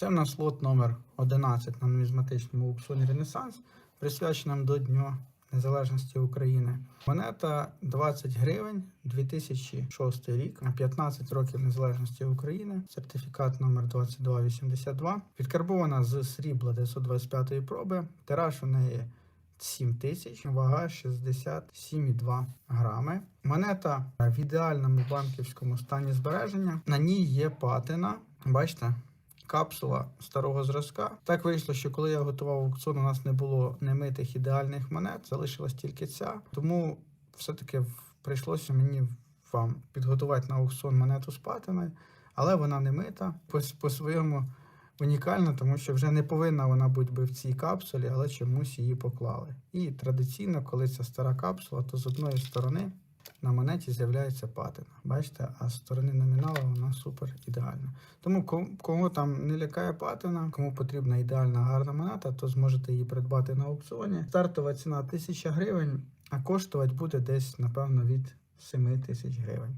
Це в нас лот номер 11 на нумізматичному аукціоні Ренесанс, присвяченому до Дню Незалежності України. Монета 20 гривень 2006 рік, на 15 років незалежності України. Сертифікат номер 2282. Відкарбована з срібла 925 проби. Тираж у неї 7 тисяч, вага 67,2 грами. Монета в ідеальному банківському стані збереження. На ній є патина. Бачите? Капсула старого зразка. Так вийшло, що коли я готував аукціон, у нас не було немитих ідеальних монет, залишилась тільки ця. Тому все-таки прийшлося мені вам підготувати на аукціон монету з патиною, але вона не мита По, по своєму унікальна, тому що вже не повинна вона бути би в цій капсулі, але чомусь її поклали. І традиційно, коли це стара капсула, то з одної сторони на монеті з'являється патина. Бачите, а з сторони номінала вона супер ідеальна. Тому кому там не лякає патина, кому потрібна ідеальна гарна монета, то зможете її придбати на аукціоні. Стартова ціна 1000 гривень, а коштувати буде десь, напевно, від 7 тисяч гривень.